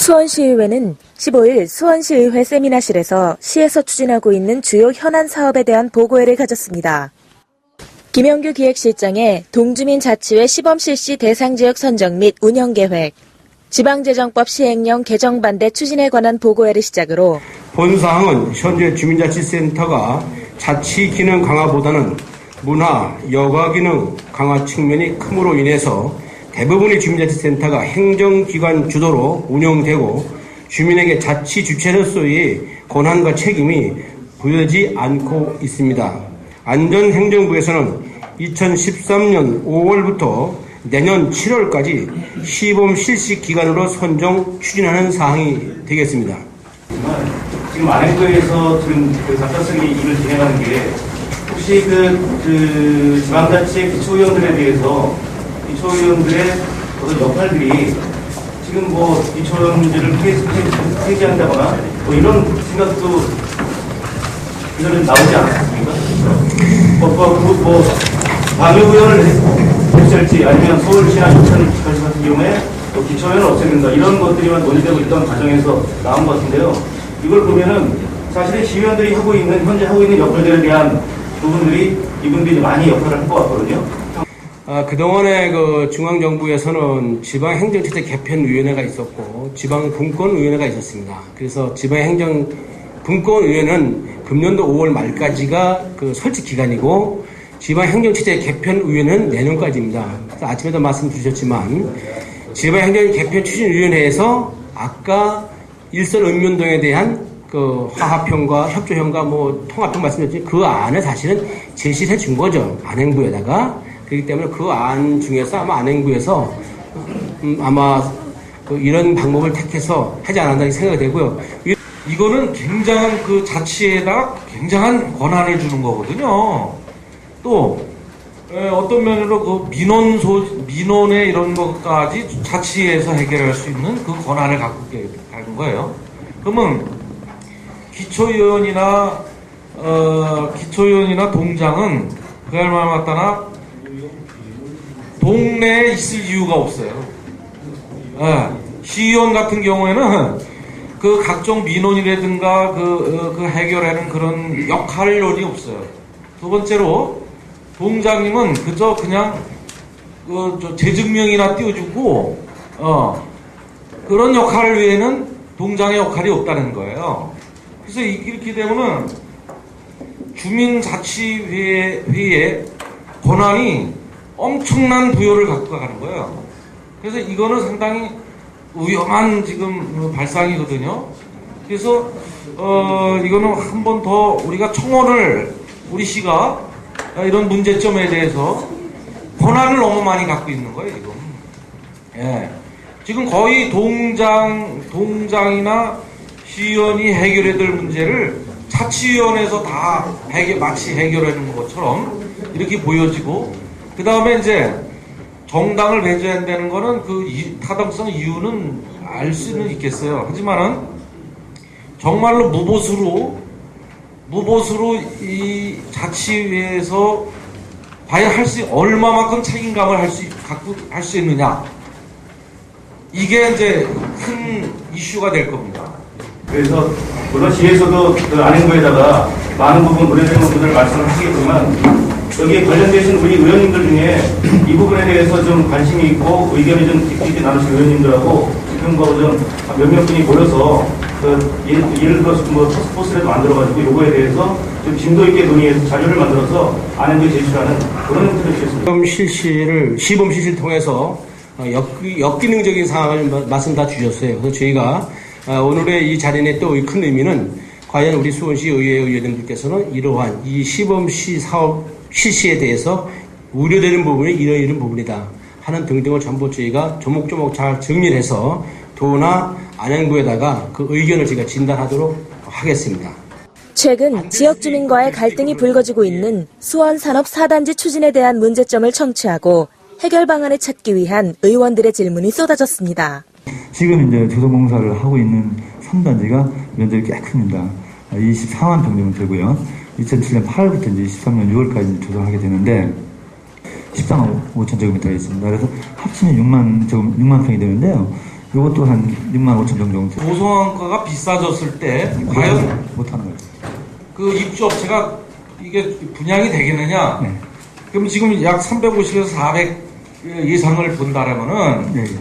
수원시의회는 15일 수원시의회 세미나실에서 시에서 추진하고 있는 주요 현안 사업에 대한 보고회를 가졌습니다. 김영규 기획실장의 동주민 자치회 시범 실시 대상 지역 선정 및 운영 계획, 지방재정법 시행령 개정 반대 추진에 관한 보고회를 시작으로 본 사항은 현재 주민자치센터가 자치 기능 강화보다는 문화, 여가 기능 강화 측면이 크므로 인해서 대부분의 주민자치센터가 행정기관 주도로 운영되고 주민에게 자치 주체로서의 권한과 책임이 부여되지 않고 있습니다. 안전행정부에서는 2013년 5월부터 내년 7월까지 시범 실시 기간으로 선정 추진하는 사항이 되겠습니다. 지금 안행부에서 지금 그 답변쓰기 일을 진행하는 게 혹시 그, 그 지방자치 기초위원들에 대해서 기초위원들의 어떤 역할들이 지금 뭐 폐지- 폐지한다거나 뭐 이런 생각도 이거는 나오지 않았습니까? 뭐, 뭐, 뭐, 뭐 방위구현을 했을지 아니면 서울시나 인천시 같은 경우에 또 기초위원을 없애는다 이런 것들이만 논의되고 있던 과정에서 나온 것 같은데요. 이걸 보면은 사실은 시의원들이 하고 있는 현재 하고 있는 역할들에 대한 부분들이 이분들이 많이 역할을 할 것 같거든요. 아, 그동안에 그 중앙정부에서는 지방행정체제 개편위원회가 있었고 지방분권위원회가 있었습니다. 그래서 지방행정분권위원회는 금년도 5월 말까지가 그 설치 기간이고 지방행정체제 개편위원회는 내년까지입니다. 아침에도 말씀 주셨지만 지방행정 개편 추진위원회에서 아까 일선 읍면동에 대한 그 화합형과 협조형과 뭐 통합형 말씀드렸지 그 안에 사실은 제시를 해준 거죠. 안행부에다가. 그렇기 때문에 그 안 중에서 아마 안행부에서 음, 아마 그 이런 방법을 택해서 하지 않았나 생각이 되고요. 이- 이거는 굉장한 그 자치에다가 굉장한 권한을 주는 거거든요. 또 에, 어떤 면으로 그 민원 소 민원의 이런 것까지 자치에서 해결할 수 있는 그 권한을 갖고 되는 거예요. 그러면 기초위원이나 어, 기초위원이나 동장은 그야말 맞다나 동네에 있을 이유가 없어요. 예, 시의원 같은 경우에는 그 각종 민원이라든가 그, 어, 그 해결하는 그런 역할론이 없어요. 두 번째로 동장님은 그저 그냥 그, 저 재증명이나 띄워주고 어, 그런 역할 외에는 동장의 역할이 없다는 거예요. 그래서 이- 이렇게 되면은 주민자치회의 권한이 엄청난 부여를 갖고 가는 거예요. 그래서 이거는 상당히 위험한 지금 발상이거든요. 그래서 어 이거는 한 번 더 우리가 청원을 우리 시가 이런 문제점에 대해서 권한을 너무 많이 갖고 있는 거예요 지금. 예. 지금 거의 동장 동장이나 시의원이 해결해야 될 문제를 자치위원회에서 다 해결, 마치 해결하는 것처럼 이렇게 보여지고 그 다음에 이제 정당을 배제한다는 거는 그 이- 타당성 이유는 알 수는 있겠어요. 하지만은 정말로 무보수로 무보수로 이 자치회에서 과연 할 수 얼마만큼 책임감을 할 수 갖고 할 수 있느냐 이게 이제 큰 이슈가 될 겁니다. 그래서 물론 시에서도 그 안행부에다가 많은 부분 노래되는 부분을 말씀을 하시겠지만 여기에 관련되신 우리 의원님들 중에 이 부분에 대해서 좀 관심이 있고 의견이 좀 깊게 나누신 의원님들하고 지금 뭐좀 몇몇 분이 모여서 그 예를, 예를 들어서 뭐 터스포스라도 만들어가지고 요거에 대해서 좀 심도 있게 논의해서 자료를 만들어서 안행부에 제출하는 그런 되겠습니다. 시범 실시를 시범 실시를 통해서 어, 역, 역기능적인 상황을 마- 말씀 다 주셨어요. 그래서 저희가 어, 오늘의 이 자리의 또큰 의미는 과연 우리 수원시 의회 의원님들께서는 이러한 이 시범 시 사업 실시에 대해서 우려되는 부분이 이런 이런 부분이다 하는 등등을 전부 저희가 조목조목 잘 정리해서 도나 안행부에다가 그 의견을 제가 진단하도록 하겠습니다. 최근 지역 주민과의 갈등이 불거지고 있는 수원 산업 4단지 추진에 대한 문제점을 청취하고 해결 방안을 찾기 위한 의원들의 질문이 쏟아졌습니다. 지금 이제 조성공사를 하고 있는 3단지가 면적이 꽤 큽니다. 24만 평 정도 되고요. 2007년 8월부터 이제 23년 6월까지 조성하게 되는데 14만 5천 제곱미터가 있습니다. 그래서 합치면 6만 제곱, 6만 평이 되는데요. 이것도 한 6만 5천 평 정도 조성원가가 비싸졌을 때 과연 못하는 거죠. 그 입주업체가 이게 분양이 되겠느냐? 네. 그럼 지금 약 350에서 400 예상을 본다라면은 예, 예.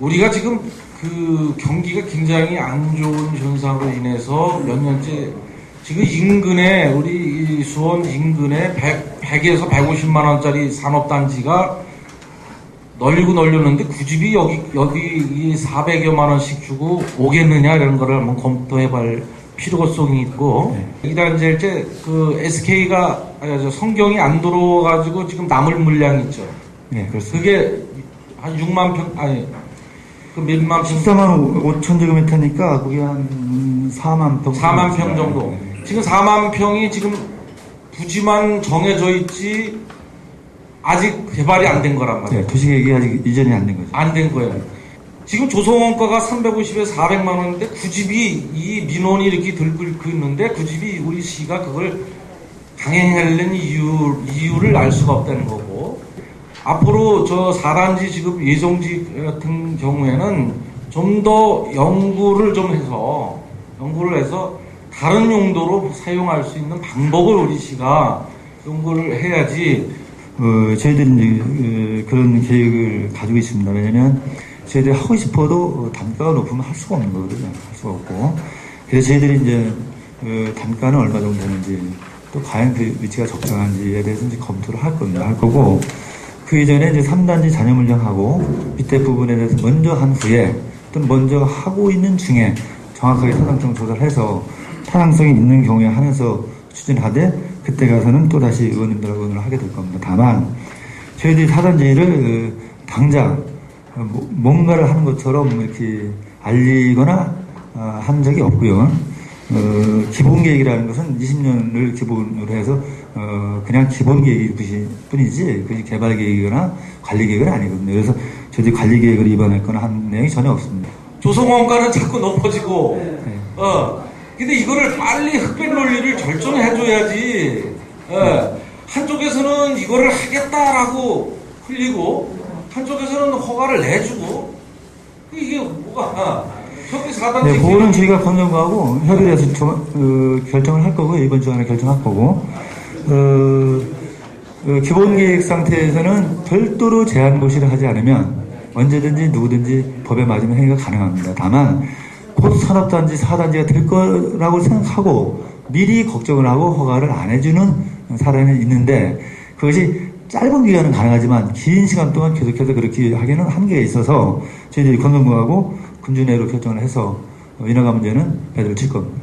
우리가 지금 그 경기가 굉장히 안 좋은 현상으로 인해서 몇 년째 지금 인근에 우리 이 수원 인근에 100, 100 에서 150만 원짜리 산업단지가 널리고 널렸는데 그 집이 여기 여기 이 400여만 원씩 주고 오겠느냐 이런 거를 한번 검토해볼 필요성이 있고 이 단지일째 그 SK가 아니 저 성경이 안 들어와가지고 지금 남을 물량 있죠. 예, 그렇습니다. 그게 한 6만 평 아니 그 몇만 평 14만 5천 제곱미터니까 그게 한 4만 평 4만 평 정도. 네. 지금 4만 평이 지금 부지만 정해져 있지 아직 개발이 안 된 거란 말이에요. 네, 도시계획이 아직 이전이 안 된 거죠. 안 된 거예요. 지금 조성원가가 350에서 400만 원인데 그 집이 이 민원이 이렇게 들고 있는데 그 집이 우리 시가 그걸 강행하려는 이유, 이유를 알 수가 없다는 거고 앞으로 저 4단지 지금 예정지 같은 경우에는 좀 더 연구를 좀 해서 연구를 해서 다른 용도로 사용할 수 있는 방법을 우리 시가 연구를 해야지 어, 저희들이 이제 어, 그런 계획을 가지고 있습니다. 왜냐면 저희들이 하고 싶어도 어, 단가가 높으면 할 수가 없는 거거든요. 할 수가 없고. 그래서 저희들이 이제 어, 단가는 얼마 정도 되는지 또 과연 그 위치가 적정한지에 대해서 이제 검토를 할 겁니다. 할 거고 그 이전에 이제 3단지 잔여 물량하고 밑에 부분에 대해서 먼저 한 후에 또 먼저 하고 있는 중에 정확하게 타당성 조사를 해서 타당성이 있는 경우에 한해서 추진하되 그때 가서는 또 다시 의원님들하고 의논을 하게 될 겁니다. 다만 저희들이 사단지를 당장 어, 뭐- 뭔가를 하는 것처럼 이렇게 알리거나 어, 한 적이 없고요. 어, 기본 계획이라는 것은 20년을 기본으로 해서 어, 그냥 기본 계획일 뿐이- 뿐이지 그게 개발 계획이거나 관리 계획은 아니거든요. 그래서 저희들이 관리 계획을 입안했거나 한 내용이 전혀 없습니다. 조성원가는 자꾸 높아지고, 네. 어. 근데 이거를 빨리 흑백 논리를 결정해줘야지. 예. 한쪽에서는 이거를 하겠다라고 흘리고, 한쪽에서는 허가를 내주고, 이게 뭐가, 협의 사단지. 네, 그거는 저희가 건정하고 협의해서 조- 어, 결정을 할 거고 이번 주 안에 결정할 거고 어, 어, 기본 계획 상태에서는 별도로 제한 고시를 하지 않으면 언제든지 누구든지 법에 맞으면 행위가 가능합니다. 다만 곧 산업단지 4단지가 될 거라고 생각하고 미리 걱정을 하고 허가를 안 해주는 사례는 있는데 그것이 짧은 기간은 가능하지만 긴 시간 동안 계속해서 그렇게 하기는 한계가 있어서 저희들이 건설부하고 군주내로 결정을 해서 인허가 문제는 배들을 칠 겁니다.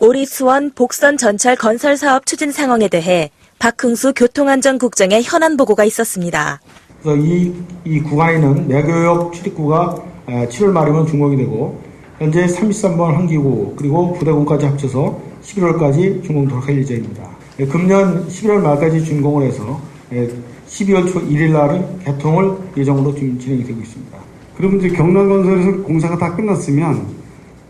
오리 수원 복선 전철 건설 사업 추진 상황에 대해 박흥수 교통안전국장의 현안 보고가 있었습니다. 그래서 이, 이 구간에는 매교역 출입구가 7월 말이면 준공이 되고 현재 33번 한기구 그리고 부대공까지 합쳐서 11월까지 준공토록 할 예정입니다. 예, 금년 11월 말까지 준공을 해서 예, 12월 초 1일 날은 개통을 예정으로 지금 진행이 되고 있습니다. 그러면 이제 경남건설에서 공사가 다 끝났으면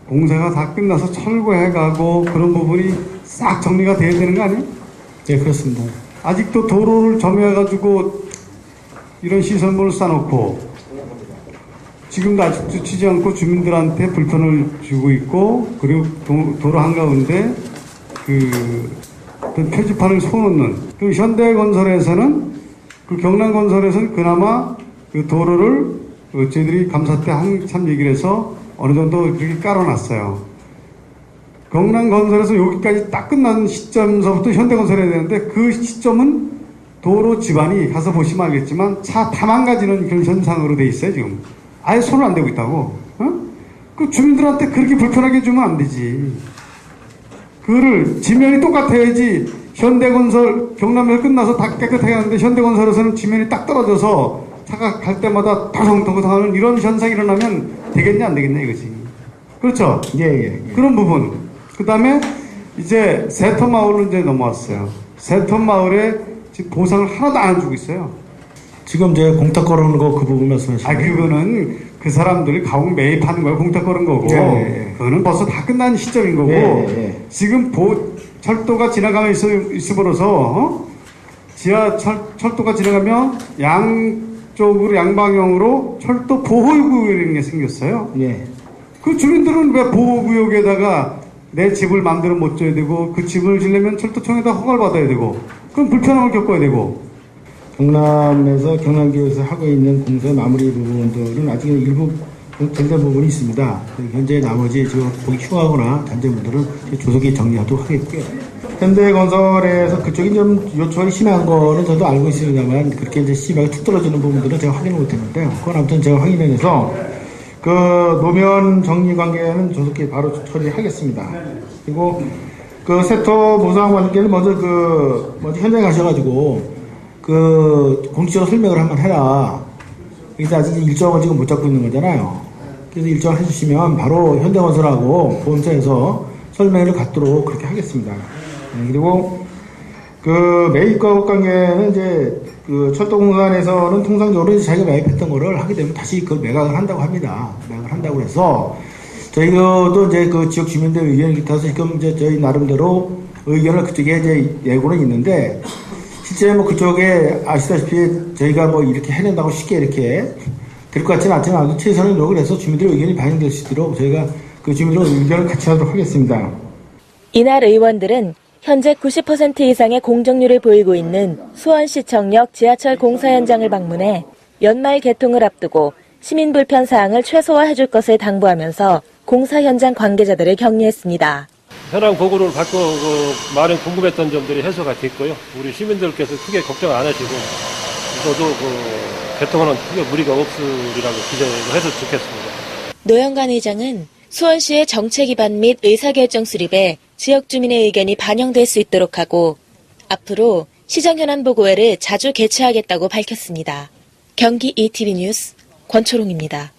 공사가 다 끝나서 철거해가고 그런 부분이 싹 정리가 돼야 되는 거 아니에요? 네, 그렇습니다. 아직도 도로를 점유해가지고 이런 시설물을 쌓아놓고 지금도 아직도 치지 않고 주민들한테 불편을 주고 있고 그리고 도, 도로 한가운데 그 어떤 표지판을 쏘놓는 그 현대건설에서는 그 경남건설에서는 그나마 그 도로를 어, 저희들이 감사 때 한참 얘기를 해서 어느 정도 그렇게 깔아놨어요. 경남건설에서 여기까지 딱 끝난 시점서부터 현대건설해야 되는데 그 시점은 도로 집안이 가서 보시면 알겠지만 차 다 망가지는 그런 현상으로 돼 있어요 지금 아예 손을 안 대고 있다고 어? 그 주민들한테 그렇게 불편하게 주면 안 되지 그거를 지면이 똑같아야지 현대건설 경남에 끝나서 다 깨끗하게 하는데 현대건설에서는 지면이 딱 떨어져서 차가 갈 때마다 덩덩덩하는 이런 현상이 일어나면 되겠냐 안 되겠냐 이거지 그렇죠 예, 예. 예. 그런 부분. 그 다음에 이제 세터 마을로 이제 넘어왔어요. 세터 마을에 지금 보상을 하나도 안 주고 있어요. 지금 이제 공탁 걸어오는 거그 부분 말씀하시는 아, 그거는 그 사람들이 가공 매입하는 거야. 공탁 거는 거고. 예, 예, 예. 그거는 벌써 다 끝난 시점인 거고. 예, 예, 예. 지금 보, 철도가 지나가면 있어, 있으므로서, 어? 지하 철, 철도가 지나가면 양 쪽으로 양방향으로 철도 보호구역이라는 게 생겼어요. 예. 그 주민들은 왜 보호구역에다가 내 집을 마음대로 못 줘야 되고 그 집을 지려면 철도청에다 허가를 받아야 되고 그럼 불편함을 겪어야 되고 경남에서 경남기에서 하고 있는 공사 마무리 부분들은 아직 일부 전된 부분이 있습니다. 현재 나머지 지금 보기 흉하거나 잔된 분들은 조속히 정리하도록 하겠고요. 현대건설에서 그쪽이 좀 요청이 심한 거는 저도 알고 있습니다만 그렇게 이제 심하게 툭 떨어지는 부분들은 제가 확인을 못했는데요. 그건 아무튼 제가 확인해서 그 노면 정리 관계는 조속히 바로 처리하겠습니다. 그리고 그 세터 보상 관계는 먼저 그 먼저 현장에 가셔가지고 그 공식적으로 설명을 한번 해라. 그래서 아직 일정을 지금 못 잡고 있는 거잖아요. 그래서 일정을 해주시면 바로 현대건설하고 보험사에서 설명을 갖도록 그렇게 하겠습니다. 네, 그리고 그 매입과 관계는 이제 그 철도공단에서는 통상적으로 자기가 매입했던 거를 하게 되면 다시 그 매각을 한다고 합니다. 매각을 한다고 해서 저희도 이제 그 지역 주민들 의견을 기타서 지금 이제 저희 나름대로 의견을 그쪽에 이제 예고는 있는데 실제 뭐 그쪽에 아시다시피 저희가 뭐 이렇게 해낸다고 쉽게 이렇게 될 것 같지는 않지만 최선의 노력을 해서 주민들의 의견이 반영될 수 있도록 저희가 그 주민들의 의견을 같이 하도록 하겠습니다. 이날 의원들은 현재 90% 이상의 공정률을 보이고 있는 수원시청역 지하철 공사 현장을 방문해 연말 개통을 앞두고 시민 불편 사항을 최소화해줄 것을 당부하면서 공사 현장 관계자들을 격려했습니다. 현황 보고를 받고 그 많은 궁금했던 점들이 해소가 됐고요. 우리 시민들께서 크게 걱정 안 하시고 저도 그 개통하는 크게 무리가 없으리라고 기대를 해서 좋겠습니다. 노영관 의장은 수원시의 정책 위반 및 의사결정 수립에 지역 주민의 의견이 반영될 수 있도록 하고 앞으로 시정 현안 보고회를 자주 개최하겠다고 밝혔습니다. 경기 ETV 뉴스 권초롱입니다.